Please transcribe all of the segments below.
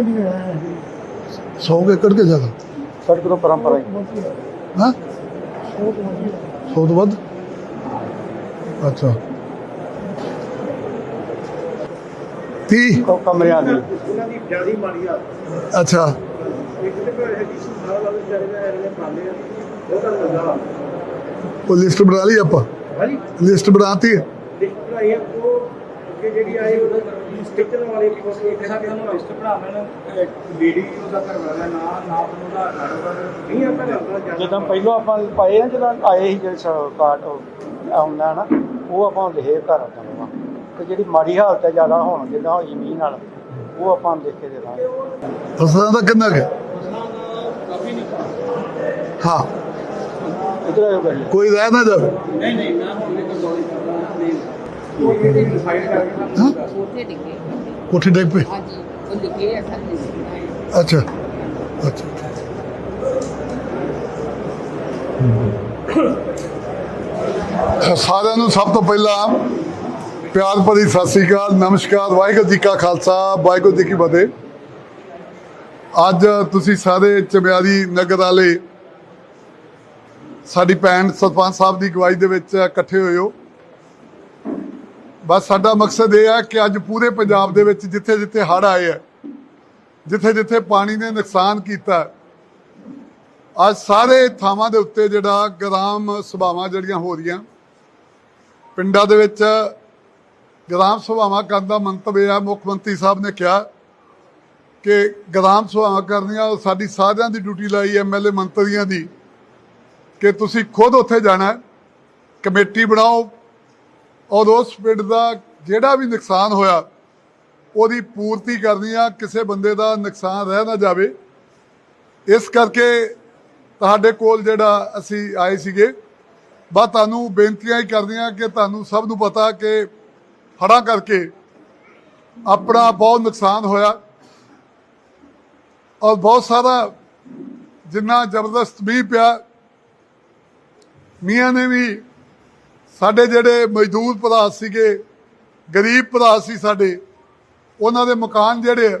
ਚੱਲੀ ਗਿਆ 100 ਏਕੜ ਕੇ ਜ਼ਿਆਦਾ। ਸੜਕ ਤੋਂ ਪਰੰਪਰਾ ਹੀ। ਹਾਂ? ਉਹ ਤੋਂ ਵਧੀਆ 100 ਤੋਂ ਵੱਧ? ਅੱਛਾ। 30 ਕ- ਕਮਰਿਆਂ ਦੀ ਉਹਨਾਂ ਦੀ ਜਿਆਦੀ ਮਾੜੀ ਆ ਅੱਛਾ। ਇੱਕ ਤੇ ਕੋਈ ਹੈ ਜਿਸ ਸਾਰਾ ਲਾ ਦੇ ਚਾਰੇ ਨੇ ਇਹਨੇ ਪਾਲੇ ਆ ਉਹ ਤਾਂ ਲੱਗਾ ਉਹ ਲਿਸਟ ਬਣਾ ਲਈ ਆਪਾਂ? ਹਾਂਜੀ। ਲਿਸਟ ਬਣਾਤੀ ਹੈ। ਲਿਸਟ ਬਣਾਈ ਆ ਉਹ ਅੱਗੇ ਜਿਹੜੀ ਆਈ ਉਹ ਸਟਿਕਰ ਵਾਲੇ ਕੋਲ ਇੱਕ ਸਾਡੇ ਨੂੰ ਲਿਸਟ ਬਣਾਉਣ ਵੀਡੀਓ ਦਾ ਕਰਵਾਇਆ ਨਾ ਨਾ ਉਹਦਾ ਕਾਰੋਬਾਰ ਨਹੀਂ ਆਪਾਂ ਲੱਗਦਾ ਜ਼ਿਆਦਾ ਜਦੋਂ ਪਹਿਲਾਂ ਆਪਾਂ ਪਾਏ ਆ ਜਦੋਂ ਆਏ ਸੀ ਜਿਹੜੇ ਸ- ਕਾਰਡ ਆਉਂਦਾ ਨਾ ਉਹ ਆਪਾਂ ਲਿਖੇ ਘਰ ਆਉਂਦਾ ਤੇ ਜਿਹੜੀ ਮਾੜੀ ਹਾਲਤ ਹੈ ਜ਼ਿਆਦਾ ਹੋਣ ਜਿੱਦਾਂ ਹੋਈ ਮੀਂਹ ਨਾਲ ਉਹ ਆਪਾਂ ਲਿਖ ਕੇ ਦੇ ਦਾਂਗੇ ਫਸਲਾਂ ਦਾ ਕਿੰਨਾ ਹੈ। ਹਾਂ ਕੋਈ ਰਹਿ ਨਾ ਜਾਵੇ ਨਹੀਂ ਨਹੀਂ ਮੈਂ ਹੁਣ ਨਹੀਂ ਕੰਟਰੋਲ ਹਾਂ? ਡਿੱਗੇ ਕੋਠੀ ਡਿੱਗ ਪਈ ਹਾਂਜੀ ਉਹ ਲਿਖੇ ਆ ਸਾਡੇ ਅੱਛਾ। ਅੱਛਾ ਸਾਰਿਆਂ ਨੂੰ ਸਭ ਤੋਂ ਪਹਿਲਾਂ ਪਿਆਰ ਭਰੀ ਸਤਿ ਸ੍ਰੀ ਅਕਾਲ ਨਮਸਕਾਰ ਵਾਹਿਗੁਰੂ ਜੀ ਕਾ ਖਾਲਸਾ ਵਾਹਿਗੁਰੂ ਜੀ ਕੀ ਫਤਿਹ। ਅੱਜ ਤੁਸੀਂ ਸਾਰੇ ਚਮਿਆਰੀ ਨਗਰ ਵਾਲੇ ਸਾਡੀ ਭੈਣ ਸਰਪੰਚ ਸਾਹਿਬ ਦੀ ਅਗਵਾਈ ਦੇ ਵਿੱਚ ਇਕੱਠੇ ਹੋਏ ਹੋ। ਬਸ ਸਾਡਾ ਮਕਸਦ ਇਹ ਹੈ ਕਿ ਅੱਜ ਪੂਰੇ ਪੰਜਾਬ ਦੇ ਵਿੱਚ ਜਿੱਥੇ ਜਿੱਥੇ ਹੜ੍ਹ ਆਏ ਹੈ ਜਿੱਥੇ ਜਿੱਥੇ ਪਾਣੀ ਨੇ ਨੁਕਸਾਨ ਕੀਤਾ, ਅੱਜ ਸਾਰੇ ਥਾਵਾਂ ਦੇ ਉੱਤੇ ਜਿਹੜਾ ਗ੍ਰਾਮ ਸਭਾਵਾਂ ਜਿਹੜੀਆਂ ਹੋ ਰਹੀਆਂ, ਪਿੰਡਾਂ ਦੇ ਵਿੱਚ ਗ੍ਰਾਮ ਸਭਾਵਾਂ ਕਰਨ ਦਾ ਮੰਤਵ ਇਹ ਹੈ, ਮੁੱਖ ਮੰਤਰੀ ਸਾਹਿਬ ਨੇ ਕਿਹਾ ਕਿ ਗ੍ਰਾਮ ਸਭਾਵਾਂ ਕਰਨੀਆਂ, ਸਾਡੀ ਸਾਰਿਆਂ ਦੀ ਡਿਊਟੀ ਲਾਈ ਐਮਐਲਏ ਮੰਤਰੀਆਂ ਦੀ ਕਿ ਤੁਸੀਂ ਖੁਦ ਉੱਥੇ ਜਾਣਾ, ਕਮੇਟੀ ਬਣਾਓ ਔਰ ਉਸ ਪਿੰਡ ਦਾ ਜਿਹੜਾ ਵੀ ਨੁਕਸਾਨ ਹੋਇਆ, ਉਹਦੀ ਪੂਰਤੀ ਕਰਨੀ ਆ, ਕਿਸੇ ਬੰਦੇ ਦਾ ਨੁਕਸਾਨ ਰਹਿ ਨਾ ਜਾਵੇ। ਇਸ ਕਰਕੇ ਤੁਹਾਡੇ ਕੋਲ ਜਿਹੜਾ ਅਸੀਂ ਆਏ ਸੀਗੇ, ਬਸ ਤੁਹਾਨੂੰ ਬੇਨਤੀਆਂ ਹੀ ਕਰਨੀਆਂ ਕਿ ਤੁਹਾਨੂੰ ਸਭ ਨੂੰ ਪਤਾ ਕਿ ਹੜ੍ਹਾਂ ਕਰਕੇ ਆਪਣਾ ਬਹੁਤ ਨੁਕਸਾਨ ਹੋਇਆ। ਔਰ ਬਹੁਤ ਸਾਰਾ ਜਿੰਨਾ ਜ਼ਬਰਦਸਤ ਮੀਂਹ ਪਿਆ ਮੀਆਂ ਨੇ ਵੀ ਸਾਡੇ ਜਿਹੜੇ ਮਜ਼ਦੂਰ ਭਰਾ ਸੀਗੇ ਗਰੀਬ ਭਰਾ ਸੀ ਸਾਡੇ ਉਹਨਾਂ ਦੇ ਮਕਾਨ ਜਿਹੜੇ ਆ,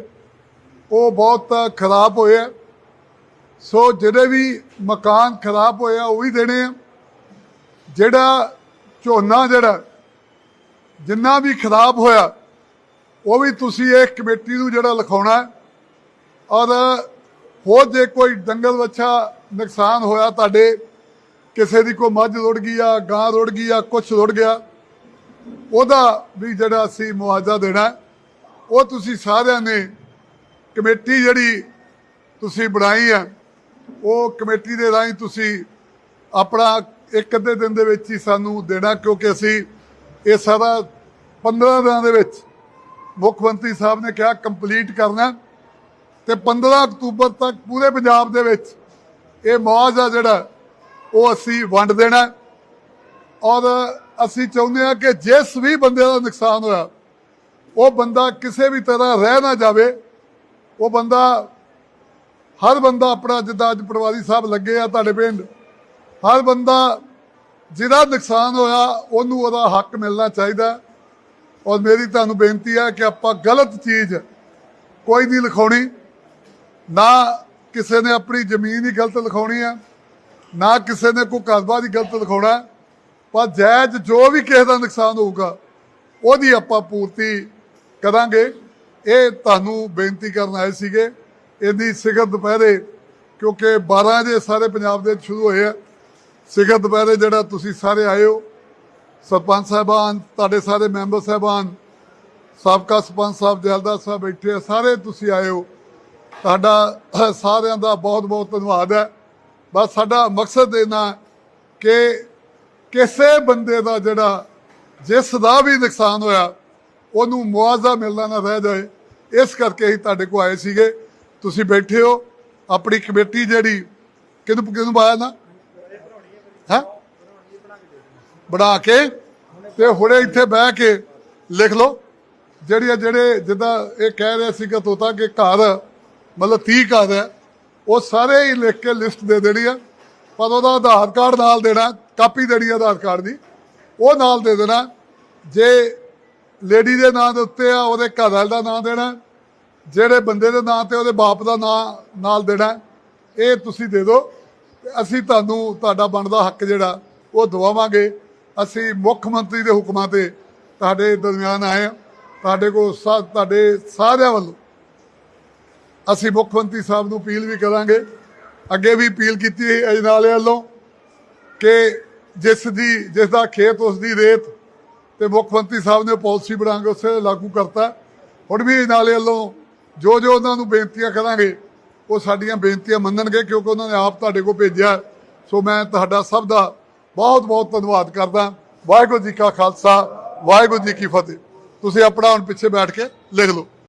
ਉਹ ਬਹੁਤ ਖਰਾਬ ਹੋਏ ਆ। ਸੋ ਜਿਹੜੇ ਵੀ ਮਕਾਨ ਖਰਾਬ ਹੋਏ ਆ ਉਹ ਵੀ ਦੇਣੇ ਆ। ਜਿਹੜਾ ਝੋਨਾ ਜਿਹੜਾ ਜਿੰਨਾ ਵੀ ਖਰਾਬ ਹੋਇਆ ਉਹ ਵੀ ਤੁਸੀਂ ਇਹ ਕਮੇਟੀ ਨੂੰ ਜਿਹੜਾ ਲਿਖਾਉਣਾ ਔਰ ਹੋਰ ਜੇ ਕੋਈ ਡੰਗਲ ਵੱਛਾ ਨੁਕਸਾਨ ਹੋਇਆ ਤੁਹਾਡੇ ਕਿਸੇ ਦੀ ਕੋਈ ਮੱਝ ਰੁੜ ਗਈ ਆ, ਗਾਂ ਰੁੜ ਗਈ ਆ ਕੁਝ ਰੁੜ ਗਿਆ, ਉਹਦਾ ਵੀ ਜਿਹੜਾ ਅਸੀਂ ਮੁਆਵਜ਼ਾ ਦੇਣਾ ਉਹ ਤੁਸੀਂ ਸਾਰਿਆਂ ਨੇ ਕਮੇਟੀ ਜਿਹੜੀ ਤੁਸੀਂ ਬਣਾਈ ਹੈ ਉਹ ਕਮੇਟੀ ਦੇ ਰਾਹੀਂ ਤੁਸੀਂ ਆਪਣਾ ਇੱਕ ਅੱਧੇ ਦਿਨ ਦੇ ਵਿੱਚ ਹੀ ਸਾਨੂੰ ਦੇਣਾ, ਕਿਉਂਕਿ ਅਸੀਂ ਇਹ ਸਾਰਾ 15 ਦਿਨਾਂ ਦੇ ਵਿੱਚ ਮੁੱਖ ਮੰਤਰੀ ਸਾਹਿਬ ਨੇ ਕਿਹਾ ਕੰਪਲੀਟ ਕਰਨਾ ਤੇ 15 ਅਕਤੂਬਰ ਤੱਕ ਪੂਰੇ ਪੰਜਾਬ ਦੇ ਵਿੱਚ ਇਹ ਮੁਆਵਜ਼ਾ ਜਿਹੜਾ ਉਹ ਅਸੀਂ ਵੰਡ ਦੇਣਾ ਔਰ ਅਸੀਂ ਚਾਹੁੰਦੇ ਹਾਂ ਕਿ ਜਿਸ ਵੀ ਬੰਦੇ ਦਾ ਨੁਕਸਾਨ ਹੋਇਆ, ਉਹ ਬੰਦਾ ਕਿਸੇ ਵੀ ਤਰ੍ਹਾਂ ਰਹਿ ਨਾ ਜਾਵੇ। ਉਹ ਬੰਦਾ, ਹਰ ਬੰਦਾ ਆਪਣਾ ਜਿੱਦਾਂ ਅੱਜ ਪਟਵਾਰੀ ਸਾਹਿਬ ਲੱਗੇ ਆ ਤੁਹਾਡੇ ਪਿੰਡ, ਹਰ ਬੰਦਾ ਜਿਹਦਾ ਨੁਕਸਾਨ ਹੋਇਆ, ਉਹਨੂੰ ਉਹਦਾ ਹੱਕ ਮਿਲਣਾ ਚਾਹੀਦਾ ਔਰ ਮੇਰੀ ਤੁਹਾਨੂੰ ਬੇਨਤੀ ਹੈ ਕਿ ਆਪਾਂ ਗਲਤ ਚੀਜ਼ ਕੋਈ ਨਹੀਂ ਲਿਖਾਉਣੀ, ਨਾ ਕਿਸੇ ਨੇ ਆਪਣੀ ਜ਼ਮੀਨ ਹੀ ਗਲਤ ਲਿਖਾਉਣੀ ਹੈ। ਨਾ ਕਿਸੇ ਨੇ ਕੋਈ ਕਾਰੋਬਾਰ ਹੀ ਗਲਤ ਦਿਖਾਉਣਾ ਪਰ ਜਾਇਜ਼ ਜੋ ਵੀ ਕਿਸੇ ਦਾ ਨੁਕਸਾਨ ਹੋਊਗਾ, ਉਹਦੀ ਆਪਾਂ ਪੂਰਤੀ ਕਰਾਂਗੇ। ਇਹ ਤੁਹਾਨੂੰ ਬੇਨਤੀ ਕਰਨ ਆਏ ਸੀਗੇ, ਇੰਨੀ ਸਿਖਰ ਦੁਪਹਿਰੇ, ਕਿਉਂਕਿ 12 ਵਜੇ ਸਾਰੇ ਪੰਜਾਬ ਦੇ ਸ਼ੁਰੂ ਹੋਏ ਆ। ਸਿਖਰ ਦੁਪਹਿਰੇ ਜਿਹੜਾ ਤੁਸੀਂ ਸਾਰੇ ਆਏ ਹੋ, ਸਰਪੰਚ ਸਾਹਿਬਾਨ, ਤੁਹਾਡੇ ਸਾਰੇ ਮੈਂਬਰ ਸਾਹਿਬਾਨ, ਸਾਬਕਾ ਸਰਪੰਚ ਸਾਹਿਬ, ਜੈਲਦਾਰ ਸਾਹਿਬ ਬੈਠੇ ਆ, ਸਾਰੇ ਤੁਸੀਂ ਆਏ ਹੋ। ਤੁਹਾਡਾ ਸਾਰਿਆਂ ਦਾ ਬਹੁਤ ਬਹੁਤ ਧੰਨਵਾਦ ਹੈ। ਬਸ ਸਾਡਾ ਮਕਸਦ ਇਹਨਾਂ ਕਿ ਕਿਸੇ ਬੰਦੇ ਦਾ ਜਿਹੜਾ, ਜਿਸ ਦਾ ਵੀ ਨੁਕਸਾਨ ਹੋਇਆ, ਉਹਨੂੰ ਮੁਆਵਜ਼ਾ ਮਿਲਣਾ ਨਾ ਰਹਿ ਜਾਏ। ਇਸ ਕਰਕੇ ਹੀ ਤੁਹਾਡੇ ਕੋਲ ਆਏ ਸੀਗੇ। ਤੁਸੀਂ ਬੈਠੇ ਹੋ। ਆਪਣੀ ਕਮੇਟੀ ਜਿਹੜੀ, ਕਿਹਨੂੰ ਕਿਹਨੂੰ ਪਾਇਆ ਨਾ? ਹੈ? ਬਣਾ ਕੇ। ਤੇ ਹੁਣੇ ਇੱਥੇ ਬਹਿ ਕੇ ਲਿਖ ਲਓ। ਜਿਹੜੀਆਂ ਜਿਹੜੇ ਜਿੱਦਾਂ ਇਹ ਕਹਿ ਰਿਹਾ ਸੀਗਾ ਤੋਤਾ ਕਿ ਘਰ, ਮਤਲਬ 30 ਘਰ ਹੈ। ਉਹ ਸਾਰੇ ਹੀ ਲਿਖ ਕੇ ਲਿਸਟ ਦੇ ਦੇਣੀ ਆ। ਪਰ ਉਹਦਾ ਆਧਾਰ ਕਾਰਡ ਨਾਲ ਦੇਣਾ, ਕਾਪੀ ਦੇਣੀ ਆਧਾਰ ਕਾਰਡ ਦੀ। ਉਹ ਨਾਲ ਦੇ ਦੇਣਾ। ਜੇ ਲੇਡੀ ਦੇ ਨਾਂ ਦੇ ਉੱਤੇ ਆ, ਉਹਦੇ ਘਰ ਵਾਲੇ ਦਾ ਨਾਂ ਦੇਣਾ। ਜਿਹੜੇ ਬੰਦੇ ਦੇ ਨਾਂ ਤੇ ਉਹਦੇ ਬਾਪ ਦਾ ਨਾਂ, ਨਾਲ ਦੇਣਾ। ਇਹ ਤੁਸੀਂ ਦੇ ਦਿਓ। ਅਸੀਂ ਤੁਹਾਨੂੰ, ਤੁਹਾਡਾ ਬਣਦਾ ਹੱਕ ਜਿਹੜਾ, ਉਹ ਦਵਾਵਾਂਗੇ। ਅਸੀਂ ਮੁੱਖ ਮੰਤਰੀ ਦੇ ਹੁਕਮਾਂ ਤੇ ਤੁਹਾਡੇ ਦਰਮਿਆਨ ਆਏ ਹਾਂ ਤੁਹਾਡੇ ਕੋਲ ਸਾ- ਤੁਹਾਡੇ ਸਾਰਿਆਂ ਵੱਲੋਂ ਅਸੀਂ ਮੁੱਖ ਮੰਤਰੀ ਸਾਹਿਬ ਨੂੰ ਅਪੀਲ ਵੀ ਕਰਾਂਗੇ, ਅੱਗੇ ਵੀ ਅਪੀਲ ਕੀਤੀ ਅਜਨਾਲੇ ਵੱਲੋਂ ਕਿ ਜਿਸ ਦੀ, ਜਿਸ ਦਾ ਖੇਤ, ਉਸ ਦੀ ਰੇਤ ਤੇ ਮੁੱਖ ਮੰਤਰੀ ਸਾਹਿਬ ਨੇ ਪਾਲਿਸੀ ਬਣਾ ਕੇ ਉਸੇ ਲਾਗੂ ਕਰਤਾ। ਹੁਣ ਵੀ ਅਜਨਾਲੇ ਵੱਲੋਂ ਜੋ ਜੋ ਉਹਨਾਂ ਨੂੰ ਬੇਨਤੀਆਂ ਕਰਾਂਗੇ, ਉਹ ਸਾਡੀਆਂ ਬੇਨਤੀਆਂ ਮੰਨਣਗੇ ਕਿਉਂਕਿ ਉਹਨਾਂ ਨੇ ਆਪ ਤੁਹਾਡੇ ਕੋਲ ਭੇਜਿਆ ਸੋ ਮੈਂ ਤੁਹਾਡਾ ਸਭ ਦਾ ਬਹੁਤ ਬਹੁਤ ਧੰਨਵਾਦ ਕਰਦਾ। ਵਾਹਿਗੁਰੂ ਜੀ ਕਾ ਖਾਲਸਾ, ਵਾਹਿਗੁਰੂ ਜੀ ਕੀ ਫਤਿਹ। ਤੁਸੀਂ ਆਪਣਾ ਹੁਣ ਪਿੱਛੇ ਬੈਠ ਕੇ ਲਿਖ ਲਓ।